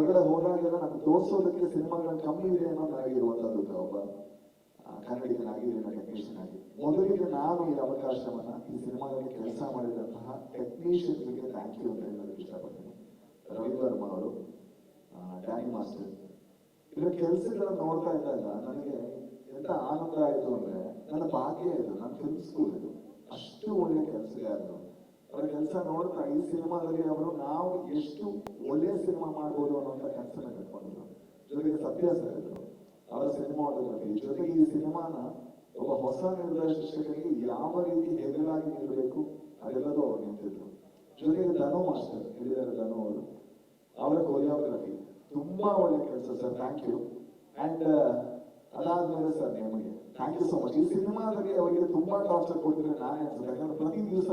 ಹೊರಗಡೆ ಹೋದಾಗೆಲ್ಲ ನಮ್ಗೆ ತೋರಿಸೋದಕ್ಕೆ ಸಿನಿಮಾಗಳು ಕಮ್ಮಿ ಇದೆ ಅನ್ನೋದು ನನಗಿರುವಂತದ್ದು ಒಬ್ಬ ಕನ್ನಡಿಗನಾಗಿ ಟೆಕ್ನಿಷಿಯನ್ ಆಗಿ. ಮೊದಲಿಗೆ ನಾನು ಈ ಅವಕಾಶವನ್ನ ಈ ಸಿನಿಮಾದಲ್ಲಿ ಕೆಲಸ ಮಾಡಿದಂತಹ ಟೆಕ್ನಿಷಿಯನ್ಸ್ಗೆ ಥ್ಯಾಂಕ್ ಯು ಅಂತ ಹೇಳೋದಕ್ಕೆ ಇಷ್ಟಪಡ್ತೀನಿ. ರವಿ ವರ್ಮ ಅವರು ಡ್ಯಾನಿ ಮಾಸ್ಟರ್. ಇದರ ಕೆಲಸಗಳನ್ನ ನೋಡ್ತಾ ಇದ್ದಾಗ ನನಗೆ ಎಂತ ಆನಂದ ಆಯ್ತು ಅಂದ್ರೆ, ನನ್ನ ಭಾಗ್ಯ ಇದು, ನನ್ನ ಫಿಲ್ಮ್ ಸ್ಕೂಲ್ ಇದು. ಅಷ್ಟು ಒಳ್ಳೆ ಕೆಲಸಗಾರರು. ಅವರ ಕೆಲಸ ನೋಡ್ತಾ ಈ ಸಿನಿಮಾದಲ್ಲಿ ಅವರು ನಾವು ಎಷ್ಟು ಒಳ್ಳೆಯ ಸಿನಿಮಾ ಮಾಡ್ಬೋದು ಅನ್ನೋಂಥ ಕನಸನ್ನ ಕಟ್ಕೊಂಡಿದ್ರು. ಜೊತೆಗೆ ಸತ್ಯ ಸರ್ ಅವರ ಸಿನಿಮಾದಲ್ಲಿ ಜೊತೆಗೆ ಈ ಸಿನಿಮಾನ ಒಬ್ಬ ಹೊಸ ನಿರ್ದೇಶಕರಿಗೆ ಯಾವ ರೀತಿ ಹೆಗಲಾಗಿ ನಿಲ್ಲಬೇಕು ಅದೆಲ್ಲದೂ ಅವ್ರು ನಿಂತಿದ್ರು. ಜೊತೆಗೆ ಧನು ಮಾಸ್ಟರ್, ಹಿರಿಯರ ಧನು ಅವರು, ಅವರ ಕೊರಿಯೋಗ್ರಫಿ ತುಂಬಾ ಒಳ್ಳೆ ಕೆಲಸ ಸರ್ ಥ್ಯಾಂಕ್ ಯು ಅಂಡ್ ಅದಾದ್ಮೇಲೆ ಸರ್ ನಿಮಗೆ ಥ್ಯಾಂಕ್ ಯು ಸೊ ಮಚ್ ಈ ಸಿನಿಮಾದಲ್ಲಿ ಅವರಿಗೆ ತುಂಬಾ ಟಾರ್ಚರ್ ಕೊಟ್ಟಿದ್ರೆ ನಾನು ಅನ್ಸುತ್ತೆ ಯಾಕಂದ್ರೆ ಪ್ರತಿ ದಿವಸ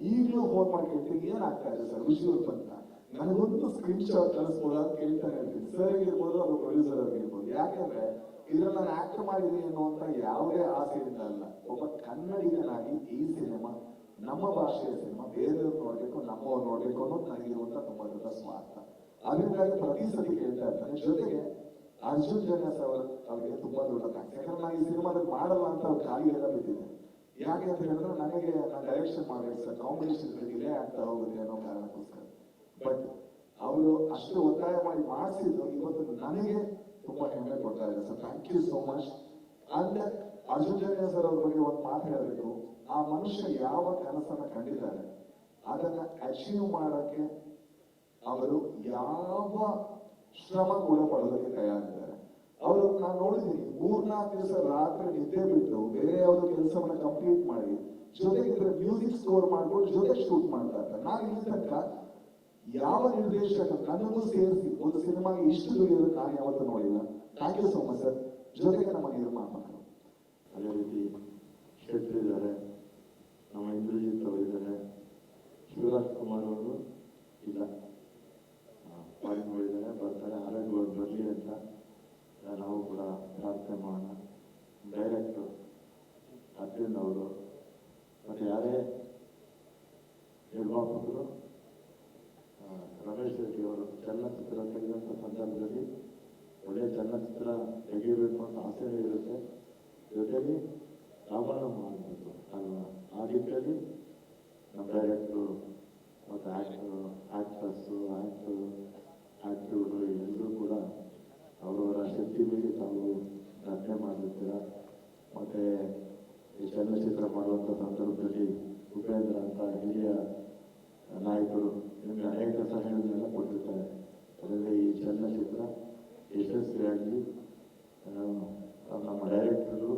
ಈಗಲೂ ಫೋನ್ ಮಾಡಿ ಕೇಳ್ತೀನಿ ಏನಾಗ್ತಾ ಇದೆ ಸರ್? ವಿಷುವಲ್ ಅಂತ? ನನಗೊಂದು ಸ್ಕ್ರೀನ್ ಶಾಟ್ ಕಳಿಸ್ಬೋದು ಅಂತ ಕೇಳ್ತಾನೆ ಇರ್ತೀನಿ ಸರ್ ಇರ್ಬೋದು ಅದು ಪ್ರೊಡ್ಯೂಸರ್ ಆಗಿರ್ಬೋದು. ಯಾಕಂದ್ರೆ ಇದ್ರಲ್ಲಿ ನಾನು ಆಕ್ಟ್ ಮಾಡಿದೀನಿ ಅನ್ನುವಂತ ಯಾವುದೇ ಆಸೆಯಿಂದ ಅಲ್ಲ. ಒಬ್ಬ ಕನ್ನಡಿಗನಾಗಿ ಈ ಸಿನಿಮಾ, ನಮ್ಮ ಭಾಷೆಯ ಸಿನಿಮಾ, ಬೇರೆಯವ್ರು ನೋಡ್ಬೇಕು, ನಮ್ಮವ್ರು ನೋಡ್ಬೇಕು ಅನ್ನೋದು ನನಗಿರುವಂತ ತುಂಬಾ ದೊಡ್ಡ ಸ್ವಾರ್ಥ. ಅದರಿಂದಾಗಿ ಪ್ರತಿ ಸತಿ ಕೇಳ್ತಾ ಇರ್ತಾನೆ ಜೊತೆಗೆ ಅರ್ಜುನ್ ಜನ್ಯಸ್ ಅವರ ಅವ್ರಿಗೆ ತುಂಬಾ ದೊಡ್ಡ ಯಾಕಂದ್ರೆ ನಾನು ಈ ಸಿನಿಮಾದಲ್ಲಿ ಮಾಡಲ್ಲ ಅಂತ ಅವ್ರು ಖಾಲಿ ಎಲ್ಲ ಬಿಟ್ಟಿದ್ದೆ ಯಾಕೆ ಅಂತ ಹೇಳಿದ್ರೆ ನನಗೆ ನಾನು ಡೈರೆಕ್ಷನ್ ಮಾಡಿ ಸರ್ ಕಾಂಬಿನೇಷನ್ ಡಿಲೇ ಆಗ್ತಾ ಹೋಗುತ್ತೆ ಅನ್ನೋ ಕಾರಣಕ್ಕೋಸ್ಕರ. ಬಟ್ ಅವರು ಅಷ್ಟು ಒತ್ತಾಯ ಮಾಡಿ ಮಾಡಿಸಿದ್ರು, ಇವತ್ತು ನನಗೆ ತುಂಬಾ ಹೆಮ್ಮೆ ಕೊಡ್ತಾ ಇದೆ sir. Thank you so much and Arjun Janya sir ಅವ್ರ ಬಗ್ಗೆ ಒಂದು ಮಾತು ಹೇಳಬೇಕು. ಆ ಮನುಷ್ಯ ಯಾವ ಕನಸನ್ನ ಕಂಡಿದ್ದಾರೆ, ಅದನ್ನ ಅಚೀವ್ ಮಾಡಕ್ಕೆ ಅವರು ಯಾವ ಶ್ರಮ ಕೂಡ ಪಡೋದಕ್ಕೆ ತಯಾರಿದ್ದಾರೆ. ಅವರು ನಾನು ನೋಡಿದ್ದೀನಿ ಮೂರ್ನಾಲ್ಕು ದಿವಸ ರಾತ್ರಿ ನಿದ್ದೆ ಬಿಟ್ಟು ಬೇರೆ ಯಾವುದೋ ಕೆಲಸವನ್ನ ಕಂಪ್ಲೀಟ್ ಮಾಡಿ ಜೊತೆಗೆ ಮ್ಯೂಸಿಕ್ ಸ್ಕೋರ್ ಮಾಡ್ಕೊಂಡು ಜೊತೆ ಶೂಟ್ ಮಾಡ್ತಾ ಇರ್ತಾರೆ ನಾನು ಇಲ್ಲಿ ತನಕ ಯಾವ ನಿರ್ದೇಶಕ ನನ್ನನ್ನು ಸೇರಿಸಿ, ಒಂದು ಸಿನಿಮಾಗೆ ಇಷ್ಟು ದುಡಿಯೋದು ನಾನು ಯಾವತ್ತೂ ನೋಡಿಲ್ಲ. Thank you so much sir ಜೊತೆಗೆ ನಮ್ಮ ನಿರ್ಮಾಪಕರು ಅದೇ ರೀತಿ ಶೆಟ್ಟಿ ಇದ್ದಾರೆ, ನಮ್ಮ ಇಂದ್ರಜಿತ್ ಅವರಿದ್ದಾರೆ ಶಿವರಾಜ್ ಕುಮಾರ್ ಅವರು ಇಲ್ಲ ಫಾರಿನ್ ನೋಡಿದ್ದಾರೆ ಬರ್ತಾರೆ ಆರೋಗ್ಯವಾಗಿ ಬರಲಿ ಅಂತ ಆ, ಮಾಡೋಣ ಡೈರೆಕ್ಟರ್ ಅರ್ಜುನ್ ಅವರು ಮತ್ತು ಯಾರೇ ನಿರ್ಮಾಪಕರು ರಮೇಶ್ ರೆಡ್ಡಿ ಅವರು ಚಲನಚಿತ್ರ ತೆಗೆದಂಥ ಸಂದರ್ಭದಲ್ಲಿ ಒಳ್ಳೆಯ ಚಲನಚಿತ್ರ ತೆಗೆಯಬೇಕು ಅಂತ ಆಸೆ ಇರುತ್ತೆ. ಜೊತೆಗೆ ರಾಮಣ್ಣ ಮಾಡಬೇಕು ಅಲ್ವಾ? ಆ ರೀತಿಯಲ್ಲಿ ನಮ್ಮ ಡೈರೆಕ್ಟ್ರು ಮತ್ತು ಆ್ಯಕ್ಟ್ರು ಆ್ಯಕ್ಟ್ರಸ್ಸು ಆ್ಯಕ್ಟ್ರು ಆ್ಯಕ್ಟ್ರುಗಳು ಎಲ್ಲರೂ ಕೂಡ ಅವರವರ ಶಕ್ತಿ ಮೀರಿ ತಾವು ರಚನೆ ಮಾಡಿರ್ತೀರ ಮತ್ತು ಈ ಚಲನಚಿತ್ರ ಮಾಡುವಂಥ ಸಂದರ್ಭದಲ್ಲಿ ಉಪೇಂದ್ರ ಅಂತ ಹಿರಿಯ ನಾಯಕರು ನಿಮಗೆ ಅನೇಕ ಸಲಹೆಗಳನ್ನೆಲ್ಲ ಕೊಟ್ಟಿರ್ತಾರೆ ಅದರಲ್ಲಿ ಈ ಚಲನಚಿತ್ರ ಯಶಸ್ವಿಯಾಗಿ ನಮ್ಮ ಡೈರೆಕ್ಟರ್ಗಳು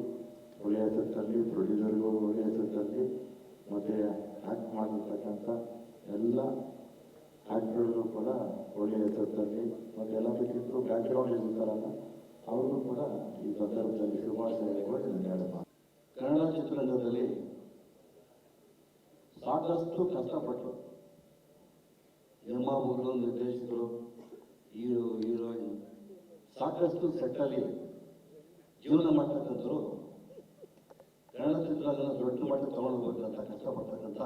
ಒಳ್ಳೆಯ ಹೆಸರಲ್ಲಿ ಪ್ರೊಡ್ಯೂಸರ್ಗಳು ಒಳ್ಳೆಯ ಹೆಸರಲ್ಲಿ ಮತ್ತು ಆ್ಯಕ್ಟ್ ಮಾಡಿರ್ತಕ್ಕಂಥ ಎಲ್ಲ ಆ್ಯಕ್ಟರ್ಗಳು ಕೂಡ ಒಳ್ಳೆಯ ಹೆಸರಲ್ಲಿ ಮತ್ತು ಎಲ್ಲದಕ್ಕಿಂತ ಬ್ಯಾಕ್ಗ್ರೌಂಡ್ ಇರ್ತಾರಲ್ಲ ಅವರು ಕೂಡ ಈ ಸಂದರ್ಭದಲ್ಲಿ ಶುಭಾಶಯ ನಾನು ಹೇಳಮ್ಮ ಕನ್ನಡ ಚಿತ್ರರಂಗದಲ್ಲಿ ಸಾಕಷ್ಟು ಕಷ್ಟಪಟ್ಟರು ನಿರ್ಮಾಪಕರು ನಿರ್ದೇಶಕರು, ಹೀರೋ, ಹೀರೋಯಿನ್, ಸಾಕಷ್ಟು ಸೆಟ್ಟಲ್ಲಿ ಜೀವನ ಮಾಡ್ತಕ್ಕಂಥವ್ರು ಕನ್ನಡ ಚಿತ್ರರಂಗನ ದೊಡ್ಡ ಮಟ್ಟ ತಗೊಂಡು ಹೋಗ್ಬೇಕಂತ ಕಷ್ಟಪಡ್ತಕ್ಕಂಥ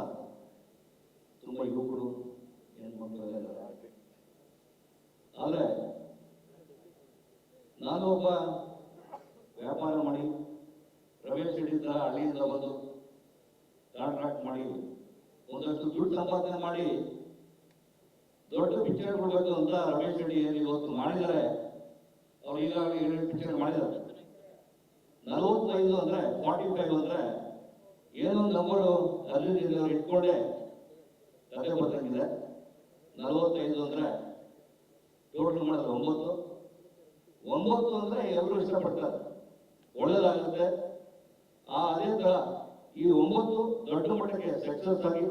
ತುಂಬ ಯುವಕರು, ಹೆಣ್ಮಕ್ಳು ಇದ್ದಾರೆ. ಆದರೆ ನಾನು ಒಬ್ಬ ವ್ಯಾಪಾರ ಮಾಡಿ ತರ ಹಳ್ಳಿಯಿಂದ ಬಂದು ಕಾಂಟ್ರಾಕ್ಟ್ ಮಾಡಿ, ಒಂದಷ್ಟು ದುಡ್ಡು ಸಂಪಾದನೆ ಮಾಡಿ, ದೊಡ್ಡ ಪಿಕ್ಚರ್ ಕೊಡಬೇಕು ಅಂತ ರಮೇಶ್ ಏನು ಇವತ್ತು ಮಾಡಿದ್ದಾರೆ. ಅವ್ರು ಈಗಾಗಲೇ ಏಳು ಪಿಕ್ಚರ್ ಮಾಡಿದ್ದಾರೆ. ನಲವತ್ತೈದು ಅಂದ್ರೆ ಫಾರ್ಟಿ ಫೈವ್ ಅಂದ್ರೆ, ಏನೋ ನಂಬರು ಅಲ್ಲಿ ಇಟ್ಕೊಂಡೆ, ಕತೆ ಬರ್ತಂಗಿದೆ ನಲವತ್ತೈದು ಅಂದ್ರೆ ಟೋಟಲ್ ಮಾಡಿದ್ರೆ ಒಂಬತ್ತು. ಒಂಬತ್ತು ಅಂದ್ರೆ ಎಲ್ಲರೂ ಇಷ್ಟಪಡ್ತಾರೆ. ಒಳ್ಳೇದಾಗುತ್ತೆ. ಆ ಅದೇ ತರ ಈ ಒಂಬತ್ತು ದೊಡ್ಡ ಮಟ್ಟಕ್ಕೆ ಸಕ್ಸಸ್ ಆಗಿ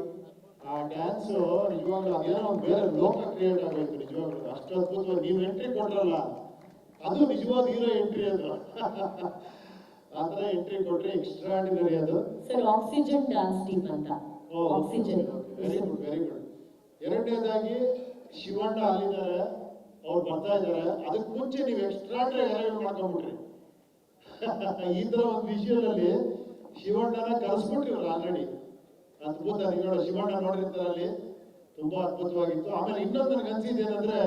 ಆ ಡ್ಯಾನ್ಸ್ ನಿಜವಾಗ್ಲೂ ಅದೇನೋ ಒಂದು ಬೇರೆ ಲೋಕ ಕ್ರಿಯೇಟ್ ಆಗೋಯ್ತು ನಿಜವಾಗ್ಲೂ. ಅಷ್ಟು ಅದ್ಭುತವಾಗಿ ನೀವು ಎಂಟ್ರಿ ಕೊಟ್ರಲ್ಲ ಅದು ನಿಜವಾದ ಹೀರೋ ಎಂಟ್ರಿ ಅದು. ಆ ಥರ ಎಂಟ್ರಿ ಕೊಟ್ರೆ ಎಕ್ಸ್ಟ್ರಾಡಿನರಿ ಅದು. ಸರ್ ಆಕ್ಸಿಜನ್ ಡ್ಯಾನ್ಸ್ ಟೀಮ್ ಅಂತ. Oxygen very good very good ಎರಡನೇದಾಗಿ ಶಿವಣ್ಣ ಅಲ್ಲಿದ್ದಾರೆ ಅವ್ರು ಬರ್ತಾ ಇದ್ದಾರೆ. ಅದಕ್ಕೆ ಮುಂಚೆ ನೀವು ಎಕ್ಸ್ಟ್ರಾಡಿನರಿ ಮಾಡ್ಕೊಂಡ್ಬಿಟ್ರಿ ಈ ತರ ಒಂದು ವಿಷಯದಲ್ಲಿ ಶಿವಣ್ಣನ ಕಲಸ್ಬಿಟ್ಟಿವ್ರ ಆಲ್ರೆಡಿ ಅದ್ಭುತ ನೀವು ಶಿವಣ್ಣ ನೋಡಿರ್ತಾರೆ ಅಲ್ಲಿ ತುಂಬಾ ಅದ್ಭುತವಾಗಿತ್ತು. ಆಮೇಲೆ ಇನ್ನೊಂದು ನನಗೆ ಅನ್ಸಿದ್ದು ಏನಂದ್ರೆ,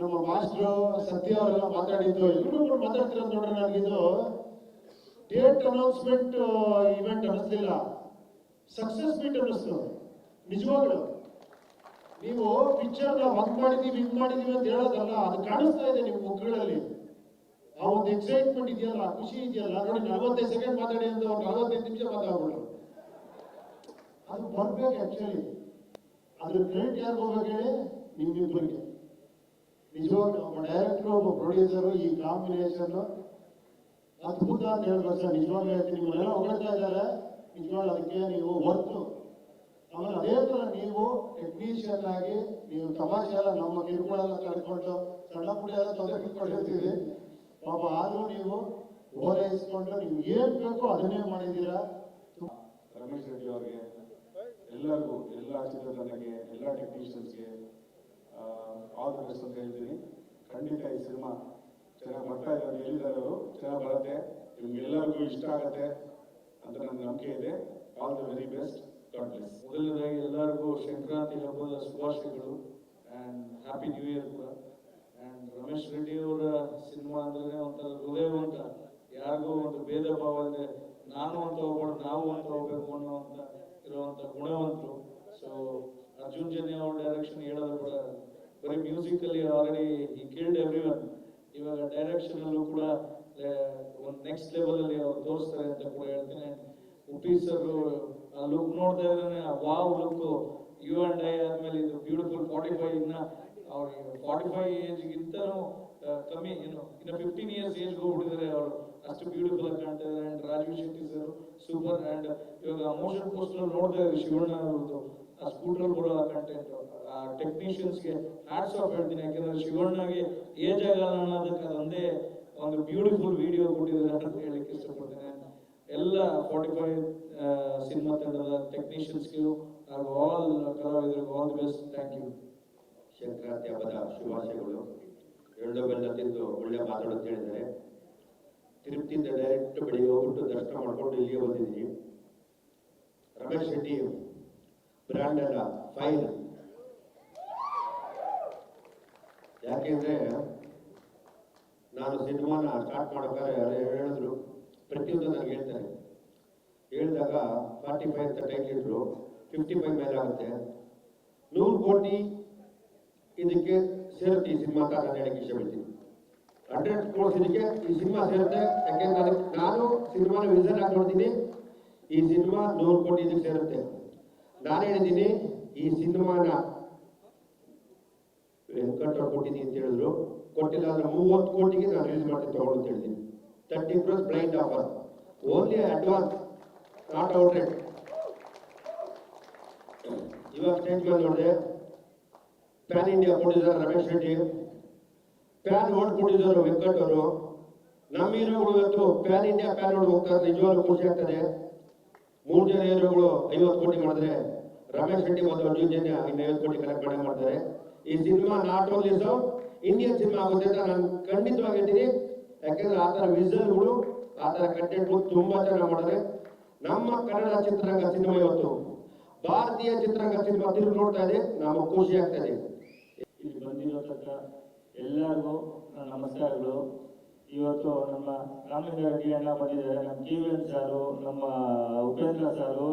ನಮ್ಮ ಮಾಸ್ಟ್ರು ಸತ್ಯ ಅವರೆಲ್ಲ ಮಾತಾಡಿದ್ದು ಎಲ್ಲರೂ ಕೂಡ ಮಾತಾಡ್ತಿರೋದು ನೋಡ್ರಿ ನನಗಿದು ಡೇಟ್ ಅನೌನ್ಸ್ಮೆಂಟ್ ಇವೆಂಟ್ ಅನ್ನಿಸ್ಲಿಲ್ಲ. ಸಕ್ಸಸ್ ಮೀಟ್ ಅನ್ನಿಸ್ತು. ನಿಜವಾಗ್ಲು. ನೀವು ಪಿಕ್ಚರ್ನ ಹಂಗ್ ಮಾಡಿದೀವಿ ಹಿಂಗ್ ಮಾಡಿದೀವಿ ಅಂತ ಹೇಳೋದಲ್ಲ, ಅದು ಕಾಣಿಸ್ತಾ ಇದೆ ನಿಮ್ಮ ಮುಖಗಳಲ್ಲಿ. ಆ ಒಂದು ಎಕ್ಸೈಟ್ಮೆಂಟ್ ಇದೆಯಲ್ಲ ಖುಷಿ ಇದೆಯಲ್ಲ? ನೋಡಿ, ನಲವತ್ತೈದು ಸೆಕೆಂಡ್ ಮಾತಾಡಿ ಅಂತ ಅವ್ರು ನಲವತ್ತೈದು ನಿಮಿಷ ಮಾತಾಡ್ಬಿಟ್ರು. ಅದು ಬರ್ಬೇಕು ಆಕ್ಚುಲಿ ಅದ್ರ ಕ್ರೆಡಿಟ್ ಯಾರು ಹೋಗ್ಬೇಕು ಹೇಳಿ? ನಿಮ್ಮಿಬ್ಬರಿಗೆ ನಿಜವಾಗ್ಲೂ ಒಬ್ಬ ಡೈರೆಕ್ಟರ್ ಒಬ್ಬ ಪ್ರೊಡ್ಯೂಸರು ಈ ಕಾಂಬಿನೇಷನ್ ಅದ್ಭುತ ಅಂತ ಹೇಳ್ಬೇಕು ಸರ್, ನಿಜವಾಗ್ಲೂ ಹೇಳ್ತೀನಿ. ನಿಮ್ಮನ್ನೆಲ್ಲ ಹೊಗಳ್ತಾ ಇದ್ದಾರೆ. ನಿಜವಾಗ್ಲೂ ಅದಕ್ಕೆ ನೀವು ಹೊರತು ಆಮೇಲೆ ಅದೇ ಥರ ನೀವು ಟೆಕ್ನಿಷಿಯನ್ ಆಗಿ, ನೀವು ತಮಾಷೆ ಎಲ್ಲ ನಮ್ಮ ಗಿಡಗಳೆಲ್ಲ ಕಳ್ಕೊಂಡು ಸಣ್ಣ ಪುಡಿ ಎಲ್ಲ ತೊಂದರೆ ಪಾಪ ಆದರೂ ನೀವು ಓಲೈಸ್ಕೊಂಡು ನೀವು ಏನ್ ಬೇಕೋ ಅದನ್ನೇ ಮಾಡಿದ್ದೀರಾ? ರಮೇಶ್ ರೆಡ್ಡಿ ಅವರಿಗೆ ಎಲ್ಲರಿಗೂ ಎಲ್ಲ ಚಿತ್ರತಂಡಕ್ಕೆ ಎಲ್ಲ ಟೆಕ್ನಿಷಿಯನ್ಸ್ಗೆ ಆಲ್ ದ ಬೆಸ್ಟ್ ಅಂತ ಹೇಳ್ತೀನಿ. ಖಂಡಿತ ಈ ಸಿನಿಮಾ ಚೆನ್ನಾಗಿ ಬರ್ತಾ ಇದ್ದಾರೆ ಹೇಳಿದ್ದಾರೆ ಅವರು. ಚೆನ್ನಾಗಿ ಬರುತ್ತೆ. ನಿಮ್ಗೆಲ್ಲರಿಗೂ ಇಷ್ಟ ಆಗುತ್ತೆ ಅಂತ ನನ್ನ ನಂಬಿಕೆ ಇದೆ. All the very best God bless ಮೊದಲನೇದಾಗಿ ಎಲ್ಲರಿಗೂ ಸಂಕ್ರಾಂತಿ ಹಬ್ಬದ ಶುಭಾಶಯಗಳು. ಆ್ಯಂಡ್ ಹ್ಯಾಪಿ ನ್ಯೂ ಇಯರ್ ಕೂಡ. ರಮೇಶ್ ರೆಡ್ಡಿ ಅವರ ಸಿನಿಮಾ ಅಂದ್ರೆ ಒಂಥರ ಹೃದಯವಂತ. ಯಾರಿಗೂ ಒಂದು ಭೇದ ಭಾವ ಇದೆ ನಾನು ಅಂತ ಹೋಗ್ಬಾರ್ದು ನಾವು ಅಂತ ಹೋಗ್ಬೇಕು ಅನ್ನೋ ಅಂತ ಇರುವಂತ ಗುಣವಂತರು. ಸೊ ಅರ್ಜುನ್ ಜನ್ಯ ಅವ್ರ ಡೈರೆಕ್ಷನ್ ಹೇಳೋದು ಕೂಡ ಬರೀ ಮ್ಯೂಸಿಕ್ ಅಲ್ಲಿ ಆಲ್ರೆಡಿ ಈ ಕಿಲ್ಡ್ ಎವ್ರಿ ಒನ್ ಇವಾಗ ಡೈರೆಕ್ಷನ್ ಅಲ್ಲೂ ಕೂಡ ಒಂದು ನೆಕ್ಸ್ಟ್ ಲೆವೆಲ್ ಅಲ್ಲಿ ಅವ್ರು ತೋರಿಸ್ತಾರೆ ಅಂತ ಕೂಡ ಹೇಳ್ತೀನಿ. ಉಪಿ ಸರ್ ಆ ಲುಕ್ ನೋಡ್ತಾ ಇದ್ರೆ wow look you and I ಆದ್ಮೇಲೆ ಇದು ಬ್ಯೂಟಿಫುಲ್ ಫಾರ್ಟಿ ಫೈವ್ ಇನ್ನ ಅವ್ರಿಗೆ ಫಾರ್ಟಿ ಫೈವ್ ಏಜ್ಗಿಂತನೂ ಕಮ್ಮಿ ಏನು ಇನ್ನು ಫಿಫ್ಟೀನ್ ಇಯರ್ಸ್ ಏಜ್ ಹೋಗ್ಬಿಟ್ಟಿದ್ದಾರೆ ಅವರು. ಅಷ್ಟು ಬ್ಯೂಟಿಫುಲ್ ಆಗಿ ಕಾಣ್ತಾ ಇದ್ದಾರೆ Rajeev Shetty sir super and ಇವಾಗ ಮೋಷನ್ ಪೋಸ್ಟರ್ ನೋಡ್ತಾ ಇದ್ದಾರೆ ಶಿವಣ್ಣ ಅವ್ರದ್ದು. ಆ ಸ್ಕೂಟರ್ ಬರೋ ಕಂಟೆಂಟ್ ಆ ಟೆಕ್ನಿಷಿಯನ್ಸ್ಗೆ ಹ್ಯಾಟ್ಸ್ ಆಫ್ ಹೇಳ್ತೀನಿ. ಯಾಕಂದ್ರೆ ಶಿವಣ್ಣಗೆ ಏಜ್ ಆಗಲ್ಲ ಅನ್ನೋದಕ್ಕೆ ಅದೊಂದೇ ಒಂದು ಬ್ಯೂಟಿಫುಲ್ ವಿಡಿಯೋ ಕೊಟ್ಟಿದ್ದಾರೆ ಅಂತ ಹೇಳಕ್ಕೆ ಇಷ್ಟಪಡ್ತೀನಿ. ಎಲ್ಲ ಫಾರ್ಟಿ ಫೈವ್ ಸಿನಿಮಾ ತಂಡದ ಟೆಕ್ನಿಷಿಯನ್ಸ್ಗೂ all ಕಲಾವಿದರಿಗೂ all the best thank you Sankranti ಹಬ್ಬದ ಶುಭಾಶಯಗಳು. ಎರಡು ಬೆಲ್ಲ ತಿಂದು ಒಳ್ಳೆ ಮಾತಾಡೋ ಅಂತ ಹೇಳಿದ್ದಾರೆ. ತಿರುಪತಿಯಿಂದ ಡೈರೆಕ್ಟ್ ಬೆಳಿಗ್ಗೆ ಹೋಗ್ಬಿಟ್ಟು ದರ್ಶನ ಮಾಡ್ಕೊಂಡು ಇಲ್ಲಿಗೆ ಬಂದಿದ್ದೀನಿ. ರಮೇಶ್ ಶೆಟ್ಟಿ ಬ್ರ್ಯಾಂಡ್ ಅಲ್ಲ ಫೈಲ್ ಯಾಕೆಂದ್ರೆ ನಾನು ಸಿನಿಮಾನ ಸ್ಟಾರ್ಟ್ ಮಾಡೋಕ್ಕಾದ್ರೆ ಹೇಳಿದ್ರು. ಪ್ರತಿಯೊಂದು ನನಗೆ ಹೇಳ್ತಾರೆ ಹೇಳಿದಾಗ ಫಾರ್ಟಿ ಫೈವ್ ಅಂತ ಇಟ್ರು ಫಿಫ್ಟಿ ಫೈವ್ ಮೇಲೆ ಆಗುತ್ತೆ. ನೂರು ಕೋಟಿ ಇದಕ್ಕೆ ಸೇರುತ್ತೆ ಈ ಸಿನಿಮಾ ಅಂತ ಹೇಳಕ್ಕೆ ಇಷ್ಟಪಡ್ತೀನಿ. ಹಂಡ್ರೆಡ್ ಕ್ರೋರ್ಸ್ ಇದಕ್ಕೆ ಈ ಸಿನಿಮಾ ಸೇರುತ್ತೆ ಯಾಕೆಂದ್ರೆ ನಾನು ಸಿನಿಮಾನ ವಿಸನ್ ಆಗಿ ನೋಡ್ತೀನಿ ಈ ಸಿನಿಮಾ ನೂರು ಕೋಟಿ ಇದಕ್ಕೆ ಸೇರುತ್ತೆ. ನಾನು ಹೇಳಿದ್ದೀನಿ ಈ ಸಿನಿಮಾನ ವೆಂಕಟವ್ರು ಕೊಟ್ಟಿದ್ದೀನಿ ಅಂತ ಹೇಳಿದ್ರು. ಕೊಟ್ಟಿಲ್ಲ ಅಂದ್ರೆ ಮೂವತ್ತು ಕೋಟಿಗೆ ನಾನು ರಿಲೀಸ್ ಮಾಡ್ತೀನಿ ತಗೊಂಡು ಅಂತ ಹೇಳಿದ್ದೀನಿ thirty crores blind offer only advance not out ಇವಾಗ ಸ್ಟೇಜ್ ಮೇಲೆ ನೋಡಿದೆ ಪ್ಯಾನ್ ಇಂಡಿಯಾ ಕೊಟ್ಟಿದ್ದಾರೆ ರಮೇಶ್ ರೆಡ್ಡಿ ಪ್ಯಾನ್ ಓಲ್ಡ್ ಕೊಟ್ಟಿದ್ದಾರೆ ವೆಂಕಟ್ ಅವರು. ನಮ್ಮ ಹೀರೋಗಳು ಇವತ್ತು ಪ್ಯಾನ್ ಇಂಡಿಯಾ ಪ್ಯಾನ್ ಓಲ್ಡ್ ಹೋಗ್ತಾರೆ ನಿಜವಾಗ್ಲೂ ಖುಷಿ ಆಗ್ತದೆ ಮೂರು ಜನ ಹೀರೋಗಳು ಐವತ್ತು ಕೋಟಿ ಮಾಡಿದ್ರೆ ರಮೇಶ್ ರೆಡ್ಡಿ ಮತ್ತು ಅರ್ಜುನ್ ಜನ ಇನ್ನು ಐವತ್ತು ಕೋಟಿ ಕಲೆಕ್ಟ್ ಮಾಡೇ ಮಾಡ್ತಾರೆ. ಈ cinema not only so Indian cinema ಆಗುತ್ತೆ ಅಂತ ನಾನು ಖಂಡಿತವಾಗಿ ಹೇಳ್ತೀನಿ. ಯಾಕೆಂದ್ರೆ ಆ ಥರ ವಿಸಲ್ಗಳು ಆ ಥರ ಕಂಟೆಂಟ್ಗಳು ತುಂಬಾ ಚೆನ್ನಾಗಿ ಮಾಡಿದ್ರೆ ನಮ್ಮ ಕನ್ನಡ ಚಿತ್ರರಂಗ ಸಿನಿಮಾ ಇವತ್ತು. ಭಾರತೀಯ ಚಿತ್ರರಂಗ ಸಿನಿಮಾ ತಿರುಗಿ ನೋಡ್ತಾ ಇದೆ. ನಮಗೆ ಖುಷಿ ಆಗ್ತಾ ಇದೆ. ಇಲ್ಲಿ ಬಂದಿರತಕ್ಕ ಎಲ್ಲರಿಗೂ ನಮಸ್ಕಾರಗಳು. ಇವತ್ತು ನಮ್ಮ ರಾಮಲಿಂಗ ರೆಡ್ಡಿ ಅಣ್ಣ ಬಂದಿದ್ದಾರೆ. ನಮ್ಮ ಟಿ ವಿ ಸಾರು, ನಮ್ಮ ಉಪೇಂದ್ರ ಸಾರು,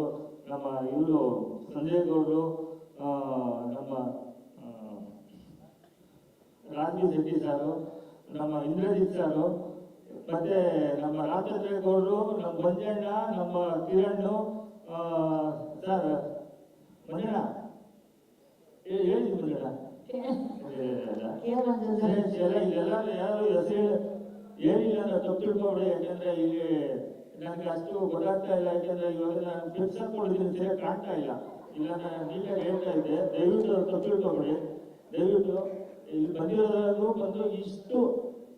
ನಮ್ಮ ಇವರು ಸಂಜಯ್ ಗೌಡರು ನಮ್ಮ ರಾಜೀವ್ ಶೆಟ್ಟಿ ಸಾರು, ನಮ್ಮ ಇಂದ್ರಜಿತ್ ಸಾರು, ಮತ್ತೆ ನಮ್ಮ ರಾಮಚಂದ್ರ ಗೌಡರು, ನಮ್ಮ ಮಂಜಣ್ಣ, ನಮ್ಮ ಕಿರಣ್ಣು ಸರ್, ಮಂಜಣ್ಣ? ಹೇಳಿ ಮಂಜಣ್ಣ. ಹೇಳಿಲ್ಲ ಅಂತ ಯಾಕಂದ್ರೆ ಇಲ್ಲಿ ನನಗೆ ಅಷ್ಟು ಗೊತ್ತಾಗ್ತಾ ಇಲ್ಲ ಯಾಕಂದ್ರೆ ಇವಾಗ ನಾನು ಕ್ಲಿಪ್ಸ್ ಹಾಕೊಂಡಿದ್ದೀನಿ ಸರಿಯಾಗಿ ಕಾಣ್ತಾ ಇಲ್ಲ ಇಲ್ಲ ನಾನು ಹೇಳ್ತಾ ಇದ್ದೆ ದಯವಿಟ್ಟು ತಪ್ಪು ದಯವಿಟ್ಟು ಇಲ್ಲಿ ಬಂದಿರೋದು ಬಂದು ಇಷ್ಟು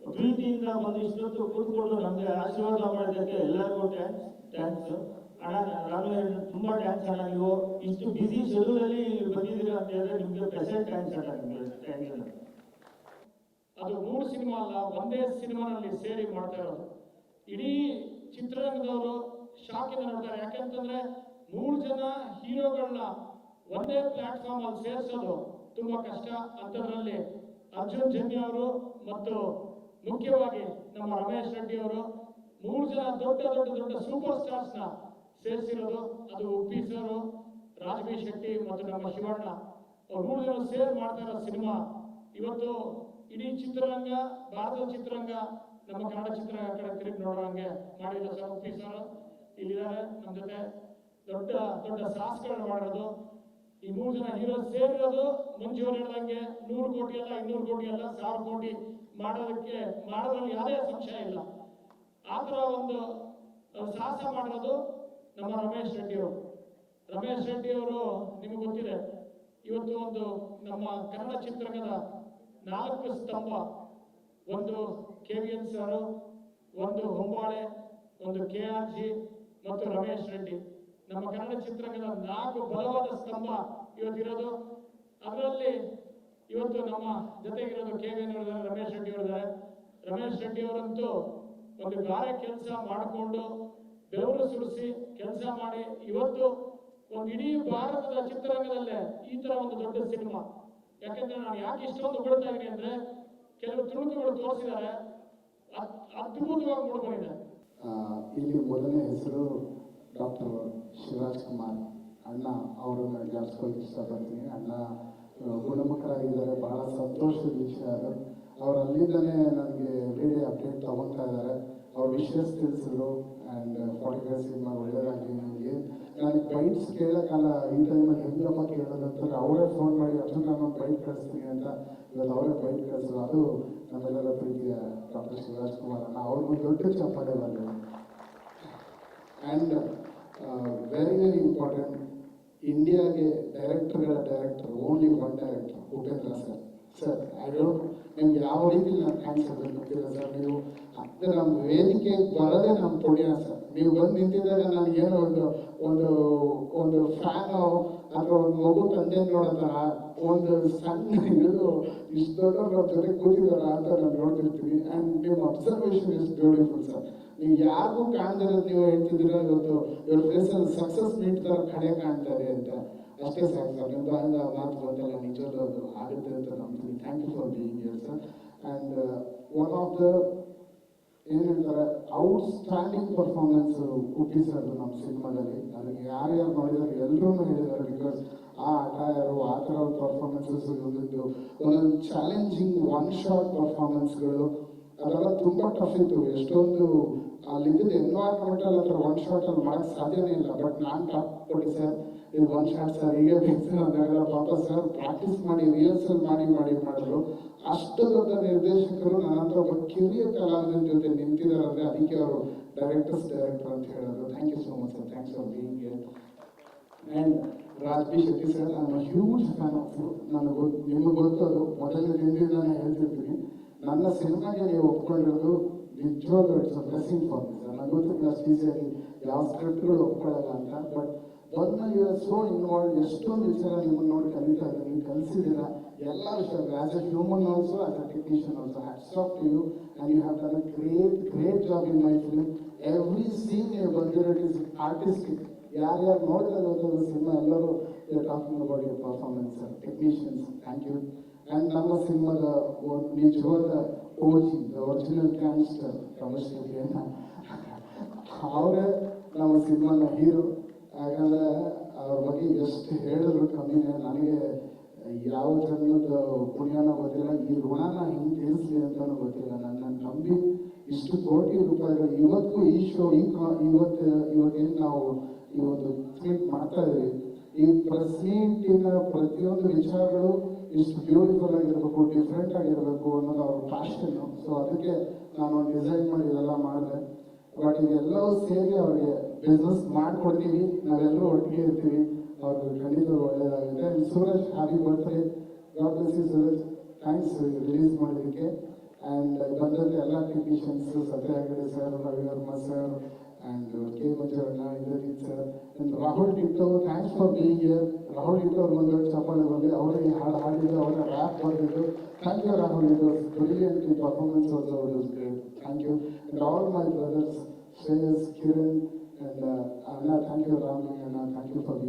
ಪ್ರೀತಿಯಿಂದ ಬಂದು ಇಷ್ಟೊತ್ತು ಕೂತ್ಕೊಂಡು ನಮಗೆ ಆಶೀರ್ವಾದ ಮಾಡಿದ್ದಕ್ಕೆ ಎಲ್ಲರಿಗೂ ಥ್ಯಾಂಕ್ಸ್ ಥ್ಯಾಂಕ್ಸ್ ಅಣ್ಣ ನಾನು ತುಂಬಾ ಥ್ಯಾಂಕ್ಸ್ ಅಣ್ಣ. ಇಷ್ಟು ಬಿಸಿ ಶೆಡ್ಯೂಲ್ ಅಲ್ಲಿ ಇಲ್ಲಿ ಬಂದಿದ್ದೀರಾ ಅಂತ ಹೇಳಿದ್ರೆ ನಿಮಗೆ ಪ್ರೆಸೆಂಟ್ ಥ್ಯಾಂಕ್ಸ್ ಅಣ್ಣ, ನಿಮ್ಗೆ ಅದು ಮೂರು ಸಿನಿಮಾ ಅಲ್ಲ, ಒಂದೇ ಸಿನಿಮಾನಲ್ಲಿ ಸೇರಿ ಮಾಡ್ತಾ ಇಡೀ ಚಿತ್ರರಂಗದವರು ಶಾಕಿಂದ ನೋಡ್ತಾರೆ. ಯಾಕೆಂತಂದ್ರೆ ಮೂರು ಜನ ಹೀರೋಗಳನ್ನ ಒಂದೇ ಪ್ಲಾಟ್ಫಾರ್ಮ್ ಅಲ್ಲಿ ಸೇರಿಸೋದು ತುಂಬಾ ಕಷ್ಟ. ಅಂತದ್ರಲ್ಲಿ ಅರ್ಜುನ್ ಜನ್ಯ ಅವರು ಮತ್ತು ಮುಖ್ಯವಾಗಿ ನಮ್ಮ ರಮೇಶ್ ರೆಡ್ಡಿ ಅವರು ಮೂರು ಜನ ದೊಡ್ಡ ದೊಡ್ಡ ದೊಡ್ಡ ಸೂಪರ್ ಸ್ಟಾರ್ಸ್ನ ಸೇರಿಸಿರೋದು ಅದು ಉಪ್ಪಿ ಸರ್ ಶೆಟ್ಟಿ ಮತ್ತು ನಮ್ಮ ಶಿವಣ್ಣ ಅವ್ರು ಮೂರು ಸೇರ್ ಮಾಡ್ತಾ ಇರೋ ಸಿನಿಮಾ? ಇವತ್ತು ಇಡೀ ಚಿತ್ರರಂಗ, ಭಾರತದ ಚಿತ್ರರಂಗ, ನಮ್ಮ ಕನ್ನಡ ಚಿತ್ರರಂಗ ಕಡೆ ತಿರುಗಿ ನೋಡೋಂಗೆ ಮಾಡಿಲ್ಲ ಸರ್ ಉಪ್ಪಿ ಸರ್ ಇಲ್ಲಿದ್ದಾರೆ ನಮ್ಮ ಜೊತೆ ದೊಡ್ಡ ದೊಡ್ಡ ಸಾಹಸಗಳನ್ನ ಮಾಡೋದು. ಈ ಮೂರು ಜನ ಹೀರೋ ಸೇರಿರೋದು ಅವ್ರು ಹೇಳ್ದಂಗೆ ನೂರು ಕೋಟಿ ಅಲ್ಲ, ಇನ್ನೂರು ಕೋಟಿ ಅಲ್ಲ, ಸಾವಿರ ಕೋಟಿ ಮಾಡೋದಕ್ಕೆ, ಮಾಡೋದ್ರಲ್ಲಿ ಯಾವುದೇ ಸಂಶಯ ಇಲ್ಲ. ಆ ಒಂದು ಸಾಹಸ ಮಾಡಿರೋದು ನಮ್ಮ ರಮೇಶ್ ರೆಡ್ಡಿ ಅವರು. ರಮೇಶ್ ರೆಡ್ಡಿ ಅವರು ನಿಮಗೆ ಗೊತ್ತಿದೆ, ಇವತ್ತು ಒಂದು ನಮ್ಮ ಕನ್ನಡ ಚಿತ್ರರಂಗದ ನಾಲ್ಕು ಸ್ತಂಭ. ಒಂದು ಕೆ ವಿ ಎನ್ ಸರ್ ಒಂದು ಹೊಂಬಾಳೆ, ಒಂದು ಕೆ ಆರ್ ಜಿ ಮತ್ತು ರಮೇಶ್ ರೆಡ್ಡಿ ನಮ್ಮ ಕನ್ನಡ ಚಿತ್ರರಂಗದ ನಾಲ್ಕು ಬಲವಾದ ಸ್ತಂಭ ಇವತ್ತಿರೋದು ಅದರಲ್ಲಿ ಇವತ್ತು ನಮ್ಮ ಜೊತೆಗಿರೋದು ಕೆ ವಿ ಎನ್ ಅವರಿದ್ದಾರೆ, ರಮೇಶ್ ರೆಡ್ಡಿ ಅವರಿದ್ದಾರೆ. ರಮೇಶ್ ರೆಡ್ಡಿ ಅವರಂತೂ ಒಂದು ಗಾರೆ ಕೆಲಸ ಮಾಡಿಕೊಂಡು ಬೆವರು ಸುರಿಸಿ ಕೆಲಸ ಮಾಡಿ ಇವತ್ತು ಒಂದು ಇಡೀ ಭಾರತದ ಚಿತ್ರರಂಗದಲ್ಲೇ ಈ ತರ ಒಂದು ದೊಡ್ಡ ಸಿನಿಮಾ. ಯಾಕಂದ್ರೆ ನಾನು ಯಾಕೆ ಇಷ್ಟೊಂದು ಹೇಳ್ತಾ ಇದೀನಿ ಅಂದ್ರೆ ಕೆಲವು ತುಣುಕುಗಳು ತೋರಿಸಿದ್ದಾರೆ. ಅದ್- ಅದ್ಭುತವಾಗಿ ಮೂಡ್ಬಂದಿದೆ ಆ, ಇಲ್ಲಿ ಮೊದಲನೇ ಹೆಸರು ಡಾಕ್ಟರ್ ಶಿವರಾಜ್ ಕುಮಾರ್. ಅಣ್ಣ ಅವರನ್ನ ಜಾಸ್ತಿ ಇಷ್ಟಪಡ್ತೀನಿ. ಅಣ್ಣ ಗುಣಮುಖ ಗುಣಮುಖರಾಗಿದ್ದಾರೆ ಬಹಳ ಸಂತೋಷದ ವಿಷಯ ಅದು. ಅವ್ರು ಅಲ್ಲಿಂದಲೇ ನನಗೆ ರೀಡಿ ಅಪ್ಡೇಟ್ ತಗೊತಾ ಇದ್ದಾರೆ. ಅವ್ರ ವಿಷಯಸ್ ತಿಳಿಸಿದ್ರು. ಆ್ಯಂಡ್ ಫಾರ್ಟಿ ಇದು ಸಿನಿಮಾ ಒಳ್ಳೇದಾಗಲಿ ನನಗೆ ನನಗೆ ಬೈಟ್ಸ್ ಕೇಳೋಕ್ಕಲ್ಲ ಈ ಟೈಮಲ್ಲಿ ಹೆಂಗಪ್ಪ ಕೇಳೋದು ಅಂತಂದ್ರೆ ಅವರೇ ಫೋನ್ ಮಾಡಿ ಅರ್ಜುನ್ ನಾನು ಬೈಟ್ ಕಳಿಸ್ತೀನಿ ಅಂತ ಇವತ್ತು ಅವರೇ ಬೈಟ್ ಕಳಿಸೋದು. ಅದು ನಮ್ಮೆಲ್ಲರ ಪ್ರೀತಿಯ ಡಾಕ್ಟರ್ ಶಿವರಾಜ್ ಕುಮಾರ್ ಅಣ್ಣ. ಅವ್ರಿಗೂ ದೊಡ್ಡ ಚಪ್ಪಾಳೆ ಬರಲಿ ಆ್ಯಂಡ್ ವೆರಿ ವೆರಿ ಇಂಪಾರ್ಟೆಂಟ್ ಇಂಡಿಯಾಗೆ ಡೈರೆಕ್ಟರ್ಗಳ director only one director Upendra sir sir I don't ನಿಮ್ಗೆ ಯಾವ ರೀತಿ ನಾನು ಥ್ಯಾಂಕ್ಸ್ ಗೊತ್ತಿಲ್ಲ ಸರ್. ನೀವು ಅಂದರೆ ನಮ್ಮ ವೇದಿಕೆ ಬರೋದೇ ನಮ್ಮ ಪುಣ್ಯ ಸರ್. ನೀವು ಬಂದು ನಿಂತಿದ್ದಾಗ ನನಗೆ ಏನೋ ಒಂದು ಒಂದು ಒಂದು ಫ್ಯಾನು ಅಥವಾ ಒಂದು ಮಗು ತಂದೆ ನೋಡೋದ ಒಂದು ಸಣ್ಣ ಇದು ಇಷ್ಟು ದೊಡ್ಡವ್ರು ಜೊತೆ ಕೂತಿದಾರ ಅಂತ ನಾನು ನೋಡ್ತಿರ್ತೀನಿ. ಆ್ಯಂಡ್ ನಿಮ್ಮ ಅಬ್ಸರ್ವೇಷನ್ ಇಸ್ ಬ್ಯೂಟಿಫುಲ್ ಸರ್. ನೀವು ಯಾರಿಗೂ ಕಾಣ್ದಿರೋದು ನೀವು ಹೇಳ್ತಿದ್ದೀರ, ಇವತ್ತು ಇವ್ರ ಫೇಸಲ್ಲಿ ಸಕ್ಸಸ್ ಮೀಟ್ ಥರ ಕಡೆ ಕಾಣ್ತಾ ಅಂತ. ಅಷ್ಟೇ ಸರ್ ನಿಮ್ಮ ಬಾಯಿಂದ ಆ ಮಾತು ಬಂದಲ್ಲ ನಿಜವಾಗ್ಲೂ ಅದು ಆಗುತ್ತೆ ಅಂತ ನಂಬ್ತೀನಿ thank you for being here sir and one of the ಏನಂತಾರೆ ಔಟ್ಸ್ಟ್ಯಾಂಡಿಂಗ್ ಪರ್ಫಾರ್ಮೆನ್ಸ್ ಉಪ್ಪಿ ಸರ್ ನಮ್ಮ ಸಿನಿಮಾದಲ್ಲಿ. ಅದಕ್ಕೆ ಯಾರ್ಯಾರು ನೋಡಿದಾರೆ ಎಲ್ಲರೂ ಹೇಳಿದ್ದಾರೆ ಬಿಕಾಸ್ ಆ ಆಟ ಯಾರು, ಆ ಥರ ಪರ್ಫಾರ್ಮೆನ್ಸಸ್ ಒಂದೊಂದು ಒಂದೊಂದು ಚಾಲೆಂಜಿಂಗ್ ಒನ್ ಶಾಟ್ ಪರ್ಫಾರ್ಮೆನ್ಸ್ಗಳು ಅದೆಲ್ಲ ತುಂಬ ಟಫ್ ಇತ್ತು. ಎಷ್ಟೊಂದು ಅಲ್ಲಿದ್ದ ಎನ್ವೈರ್ಮೆಂಟಲ್ಲಿ ಅದರ ಒನ್ ಶಾಟ್ ಅಲ್ಲಿ ಮಾಡಕ್ ಸಾಧ್ಯನೇ ಇಲ್ಲ. ಬಟ್ ನಾನು ಟಾಪ್ ಕೊಡಿ ಸರ್ ಇದು ಒಂದು ಶಾಟ್ ಸರ್ ಹೀಗೆ ಬೇಕು ಅಂದಾಗೆಲ್ಲ, ಪಾಪ ಸರ್ ಪ್ರಾಕ್ಟೀಸ್ ಮಾಡಿ ರಿಹರ್ಸಲ್ ಮಾಡಿ ಮಾಡಿ, ಮಾಡಿದ್ರು. ಅಷ್ಟು ದೊಡ್ಡ ನಿರ್ದೇಶಕರು ನನ್ನ ಹತ್ರ ಒಬ್ಬ ಕಿರಿಯ ಕಲಾವಿದನ ಜೊತೆ ನಿಂತಿದ್ದಾರೆ ಅದಕ್ಕೆ ಅವರು ಡೈರೆಕ್ಟರ್ಸ್ ಡೈರೆಕ್ಟರ್ ಅಂತ ಹೇಳಿದ್ರು. Thank you so much sir thanks for being here and Raj B Shetty sir ನಾನು ಹ್ಯೂಜ್ ಫ್ಯಾನ್ ಆಫ್ ನನಗೆ ನಿಮಗೆ ಗೊತ್ತದು ಮೊದಲನೇ ದಿನದಿಂದ ನಾನು ಹೇಳ್ತಿರ್ತೀನಿ. ನನ್ನ ಸಿನಿಮಾಗೆ ನೀವು ಒಪ್ಕೊಂಡಿರೋದು ನಿಜವಾಗ್ಲೂ it's a blessing for me sir ನನಗೆ ಗೊತ್ತಿಲ್ಲ ಈಸಿಯಾಗಿ ಯಾವ ಸ್ಕ್ರಿಪ್ಟ್ಗಳು ಒಪ್ಕೊಳ್ಳಲ್ಲ ಅಂತ ಬಟ್ ಬಂದ್ಮೇಲೆ ಯು ಆರ್ ಸೋ ಇನ್ವಾಲ್ವ್ ಎಷ್ಟೊಂದು ವಿಚಾರ ನಿಮ್ಮನ್ನು ನೋಡಿ ಕಲಿತಾ ಇದ್ದೀನಿ ಕಲಿಸಿದ್ದೀರಾ? ಎಲ್ಲ ವಿಷಯ as a human also as a technician also hats off to you and you have done a great great job in my film every scene you ಬಂದಿರೋ ಇಟ್ ಇಸ್ ಆರ್ಟಿಸ್ಟಿಕ್ ಯಾರ್ಯಾರು ನೋಡಿದ್ರೆ ಗೊತ್ತಿರೋ ಸಿನಿಮಾ, ಎಲ್ಲರೂ talking about your performance technicians thank you and ನಮ್ಮ ಸಿನಿಮಾದ ನಿಜವಾದ OG the original gangster Ramesh ಅವರೇ ನಮ್ಮ ಸಿನಿಮಾನ ಹೀರೋ ಯಾಕಂದ್ರೆ ಅವ್ರ ಬಗ್ಗೆ ಎಷ್ಟು ಹೇಳಿದ್ರು ಕಮ್ಮಿ ನನಗೆ ಯಾವ ಜನ್ಮದ ಪುಣ್ಯನ ಗೊತ್ತಿಲ್ಲ, ಈ ಋಣನ ಹಿಂಗ್ ತೀರಿಸ್ಲಿ ಅಂತಾನು ಗೊತ್ತಿಲ್ಲ. ನನ್ನ ನಂಬಿ ಇಷ್ಟು ಕೋಟಿ ರೂಪಾಯಿಗಳು ಇವತ್ತು ಈ ಶೋ ಈ ಇವತ್ತು ಇವಾಗೇನು ನಾವು ಈ ಒಂದು ಕ್ಲಿಪ್ ಮಾಡ್ತಾ ಇದೀವಿ. ಈ ಪ್ರೆಸ್ ಪ್ರತಿಯೊಂದು ವಿಚಾರಗಳು ಇಷ್ಟು ಬ್ಯೂಟಿಫುಲ್ ಆಗಿರ್ಬೇಕು ಡಿಫ್ರೆಂಟ್ ಆಗಿರ್ಬೇಕು ಅನ್ನೋದು ಅವ್ರ ಪ್ಯಾಷನ್ ಸೊ ಅದಕ್ಕೆ ನಾನು ಡಿಸೈನ್ ಮಾಡಿ ಇದೆಲ್ಲ ಮಾಡಿದೆ. ಬಟ್ ಇದೆಲ್ಲವೂ ಸೇರಿ ಅವ್ರಿಗೆ ಬಿಸ್ನೆಸ್ ಮಾಡ್ಕೊಡ್ತೀವಿ. ನಾವೆಲ್ಲರೂ ಒಟ್ಟಿಗೆ ಇರ್ತೀವಿ. ಅವ್ರಿಗೆ ಖಂಡಿತ ಒಳ್ಳೇದಾಗುತ್ತೆ. And Suraj happy God bless you Suraj. Thanks release ಮಾಡೋದಕ್ಕೆ ಆ್ಯಂಡ್ ಬಂದಂಥ ಎಲ್ಲ technicians Satya Hegde sir Ravi Varma sir and K ಮಂಜುರಣ್ಣ Indrajit sir and Rahul Titto thanks for being here Rahul ಒಂದು ದೊಡ್ಡ ಚಪ್ಪಾಳೆ ಬಂದು ಅವರೇ ಹಾಡು ಹಾಡಿದ್ದು ಅವರ ರ್ಯಾಪ್ ಬರೆದಿದ್ದು thank you Rahul was brilliant performance also it was great thank you and all my brothers Shreyas Kiran and ಅಣ್ಣ thank you Ramaling ಅಣ್ಣ ಥ್ಯಾಂಕ್ ಯು ಫಾರ್